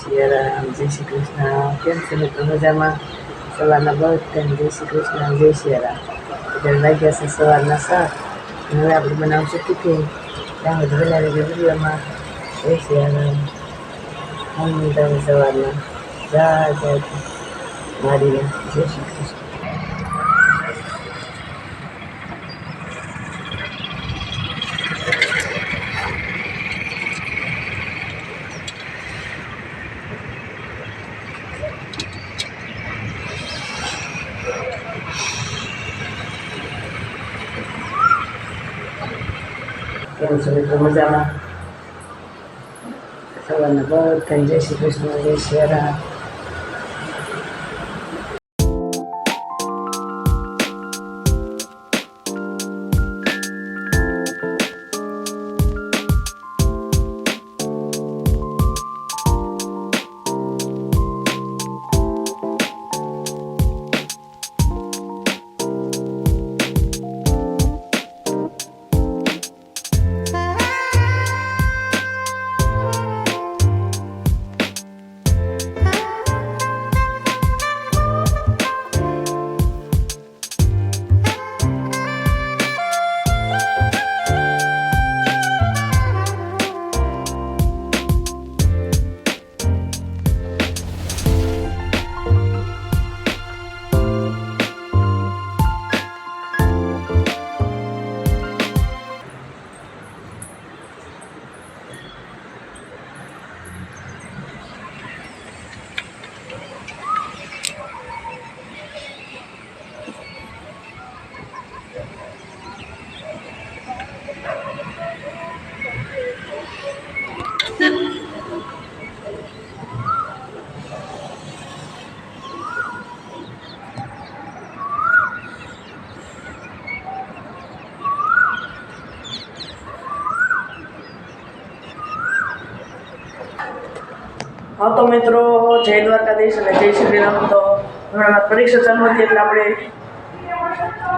સિયારામ જય શ્રી કૃષ્ણ. કેમ છે મિત્રો? મજામાં? સવારના બધાને જય શ્રી કૃષ્ણ, જય સિયારામ અત્યારે વાગ્યા છે સવારના સાત. હવે આપણે બનાવશું ટિફિન સુધી બનાવી દે વિડીયોમાં. જય સિયારામ મમ્મી તમે સવારના. જા જાય મારીને. જય શ્રી કૃષ્ણ. કેમ છો મિત્રો? મજામાં? સવારના બધાને જય શ્રી કૃષ્ણ જય સિયારામ હા તો મિત્રો જય દ્વારકાધીશ અને જય શ્રી રામ. તો હમણાં પરીક્ષા ચાલુ હતી એટલે આપણે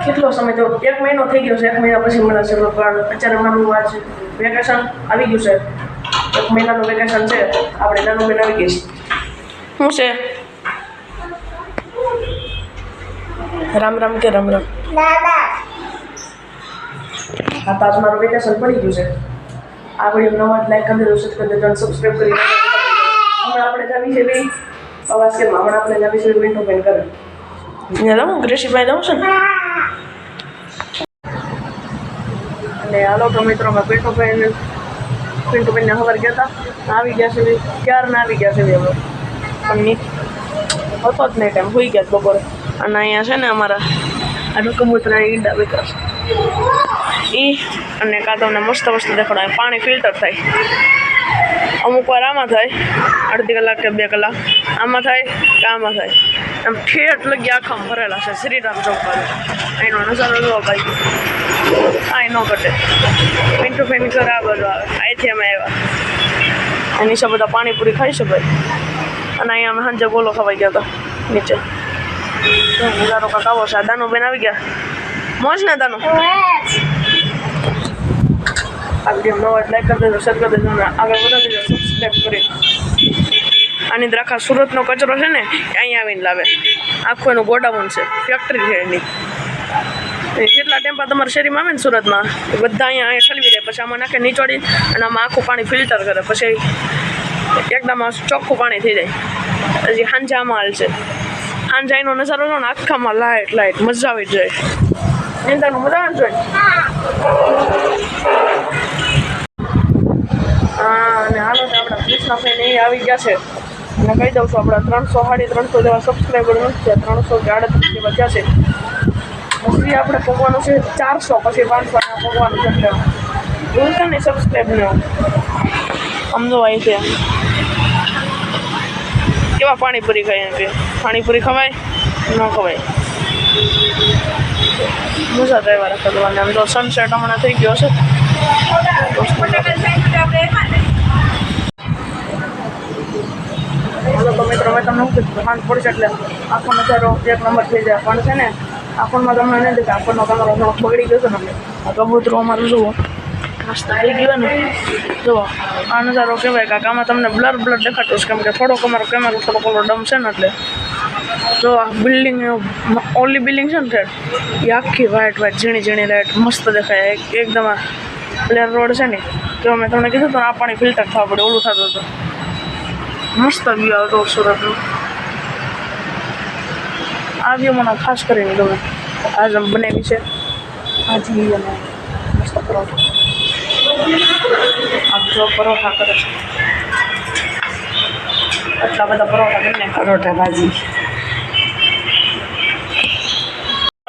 કેટલો સમય તો એક મહિનો થઈ ગયો છે. એક મહિના પછી મળે છે. પણ અત્યારે મારું આજ વેકેશન આવી ગયું છે. એક મહિનાનું વેકેશન છે. આપણે નાનું મહિના આવી ગઈ શું છે? રામ રામ કે રામ રામ? હા તો આજ મારું વેકેશન પડી ગયું છે. આ વીડિયો નવા લાઈક કરી દેજો સબસ્ક્રાઈબ કરી દેજો હમણાં આપણે જાવી છે ભાઈ અવાજ કેમ? હમણાં આપણે જાવી છે વિન્ડો પેન કરે અહીંયા જાઉં ગ્રેશીભાઈ લઉં છું ને? અને હાલો તો મિત્રો અમે પિન્ટુ પેન પિન્ટુ પેનને ખબર ગયા હતા આવી ગયા છે ક્યારના આવી ગયા છે હવે પણ નહીં હતો જ નહીં ટાઈમ હોઈ ગયા બપોરે. અને અહીંયા છે ને અમારા આ કબૂતરા ઈંડા છે. એ અને કાં તમને મસ્ત મસ્ત દેખાડો પાણી ફિલ્ટર થાય. અમુક વાર આમાં થાય. અડધી કલાક કે બે કલાક. આમાં થાય કે આમાં થાય. એમ ઠેઠ લગી આખા ભરેલા છે. શ્રીરામ ચોક બાજુ એનો નજારો જોવો ભાઈ. આ ન ઘટે. પિન્ટુ ફેન ઘર આ બાજુ આવે. અહીંથી અમે આવ્યા. એની નીચે બધા પાણીપુરી ખાઈ છે ભાઈ. અને અહીંયા અમે સાંજે ગોલો ખવાઈ ગયા હતા નીચે. નજારો કાંક આવો છે. દાનુ બેન આવી ગયા? મોજ ને દાનુ? આ વીડિયો નવો લાઈક કરી દેજો શેર કરી દેજો અને આગળ વધારી દેજો સબસ્ક્રાઈબ કરી આની અંદર આખા સુરતનો કચરો છે ને એ અહીંયા આવીને લાવે આખું એનું ગોડાઉન છે ફેક્ટરી છે એની એ જેટલા ટેમ્પા તમારા શેરીમાં આવે ને સુરતમાં એ બધા અહીંયા અહીંયા ઠલવી દે પછી આમાં નાખે નીચોડી અને આમાં આખું પાણી ફિલ્ટર કરે પછી એકદમ ચોખ્ખું પાણી થઈ જાય હજી હાંજા આમાં હાલ છે હાંજા એનો નજારો જો ને આખામાં લાઇટ લાઇટ મજા આવી જાય તારું મજા આવે જોઈ અને હાલો તો આપણા કૃષ્ણ ફેન આવી ગયા છે. અને કહી દઉં છું, આપણા ત્રણસો સાડી ત્રણસો જેવા સબસ્ક્રાઈબર નથી ત્રણસો કે આડત્રીસ જેવા છે. પછી આપણે પગવાનું છે ચારસો, પછી પાંચસો પગવાનું છે એટલે ભૂલતા નહીં સબસ્ક્રાઈબ ને અમદાવાય છે. કેવા પાણીપુરી ખાઈ એમ કે? પાણીપુરી ખવાય? ન ખવાય. મજા તો એવા રાખે આમ તો સનસેટ હમણાં થઈ ગયો છે. તો મિત્રો તમને શું કીધું પડશે એટલે આખો નજારો એક નંબર થઈ જાય. પણ છે ને, આખોમાં તમને નથી કે આખોનો તમારો બગડી ગયો છે ને. આ કબૂતરો અમારું જુઓ. મસ્ત થઈ ગયો ને જુઓ આ નજારો કહેવાય કાંક આમાં તમને બ્લર બ્લર દેખાતું છે કેમ કે થોડોક અમારો કેમેરો થોડોક ઓલો ડમ છે ને એટલે. જો, આ બિલ્ડિંગ, ઓલી બિલ્ડિંગ છે ને ઠેર એ આખી વ્હાઈટ વ્હાઈટ ઝીણી ઝીણી લાઇટ મસ્ત દેખાય. એકદમ આ પ્લેન રોડ છે ને જો મેં તમને કીધું તો આ પાણી ફિલ્ટર થવા પડે, ઓલું થતું હતું. મસ્ત વ્યૂ આવતો સુરતનું. આ વ્યૂ મને ખાસ કરીને ગમે. આજે બનાવી છે. આજે મસ્ત પરોઠા આ જો પરોઠા કરે છે. આટલા બધા પરોઠા કરીને પરોઠા ભાજી.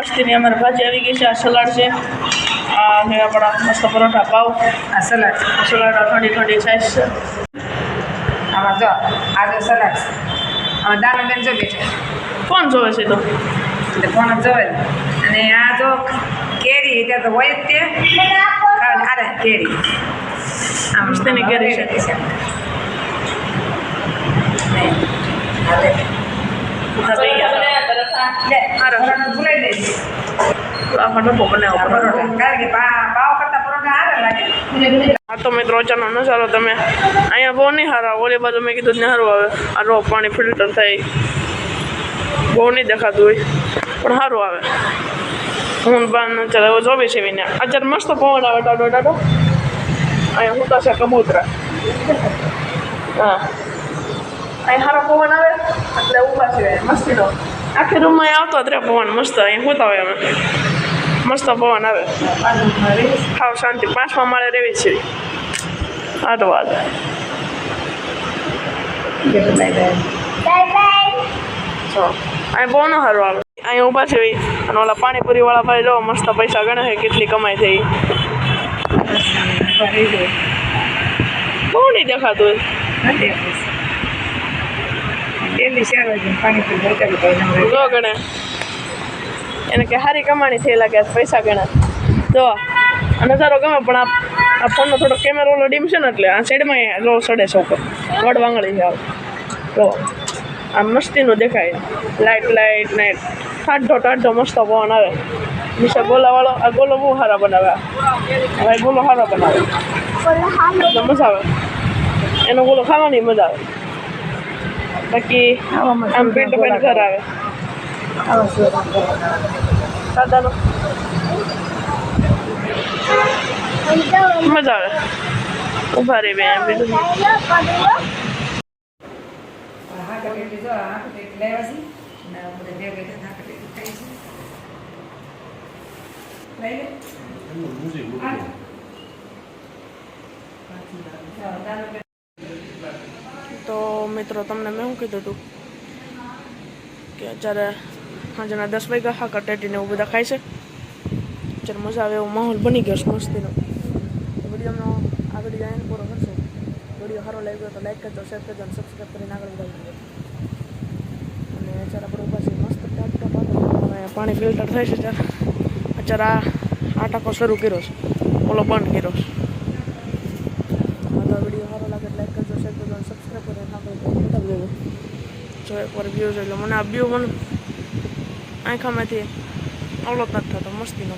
મસ્તીની અમારે ભાજી આવી ગઈ છે આ સલાડ છે. આ છે આપણા મસ્ત પરોઠા પાવ. આ સલાડ. સલાડ ઠંડી ઠંડી સાઈઝ છે. આમાં જો આ જો સલાડ. આમાં દાણા બેન જો બેઠા કોણ જોવે છે તો? એટલે કોણ જોવે? અને આ જો કેરી ત્યાં તો હોય જ તે. ખાલી આરે કેરી. આમ મસ્તીની કેરી છે. નહીં. હાલે. બધા થઈ ગયા લે, હારો. પરોઠા ભૂલાઈ દઈશ. આમાં ડબ્બો આ બનાવો પરોઠા. કારણ કે પા- પાવ કરતા પરોઠા હારા લાગે આ તો મિત્રો અચાનક નજારો તમે અહીંયા બહુ નહીં હારા ઓલી બાજુ મેં કીધું ને સારું આવે આ રો પાણી ફિલ્ટર થાય બહુ નહીં દેખાતું હોય પણ સારું આવે હું બાન ચાલે એવો જોબી છે વિને અત્યારે મસ્ત પવન આવે ટાટો ટાટો અહીંયા હું છે કબૂતરા હા અહીં સારો પવન આવે એટલે ઊભા છે મસ્તીનો આખી રૂમમાં આવતો જ પવન મસ્ત અહીં હોતા હોય અમે મસ્ત પવન આવે ખાવ શાંતિ પાંચમા માળે રહેવી છે આટો વાત તો અહીં બહુ ન સારું આવે અહીં ઊભા છે. અને ઓલા પાણીપુરી વાળા ભાઈ જો મસ્ત પૈસા ગણે છે કેટલી કમાઈ થઈ બહુ નહીં દેખાતું જો ગણે. એને કે સારી કમાણી થઈ લાગે પૈસા ગણે. જો આ નજારો ગમે પણ આ ફોનનો થોડો કેમેરો ઓલો ડીમ છે ને એટલે આ સાઈડમાં લો સડે છે ઉપર. વડ વાંગળી છે તો આમ મસ્તીનું દેખાય. લાઇટ લાઇટ નાઇટ ટાઢો ટાઢો મસ્ત પવન આવે. નીચે ગોલાવાળો આ ગોલો બહુ સારા બનાવે. હવે ગોલો સારો બનાવે એટલે મજા આવે એનો ગોલો ખાવાની મજા આવે બાકી આમ પેન્ટ પેન્ટ ઘર આવે દાદાનો મજા આવે ઊભા રહી બે એમ બીજું શું. તો મિત્રો, તમને મેં શું કીધું હતું કે અત્યારે સાંજના દસ વાગ્યા હા કટેટીને એવું બધા ખાય છે. અત્યારે મજા આવે એવો માહોલ બની ગયો છે મસ્તીનો. વિડીયોનો આગળ એને પૂરો કરશું. વીડિયો સારો લાગ્યો તો લાઈક કરજો શેર કરજો અને સબસ્ક્રાઈબ કરીને આગળ વધારી અને અત્યારે આપણે ઊભા છીએ મસ્ત ટાટો પાટો અહીંયા પાણી ફિલ્ટર થાય છે ત્યારે અત્યારે આ આ ટાંકો શરૂ કર્યો છે. ઓલો બંધ કર્યો છે. આ વીડિયો સારો લાગે લાઈક કરજો શેર કરજો અને સબસ્ક્રાઈબ આગળ વધારી જો એકવાર વ્યૂ જોઈ લો. મને આ વ્યૂ મને આંખામાંથી અવલોક નથી થતો મસ્તીનો.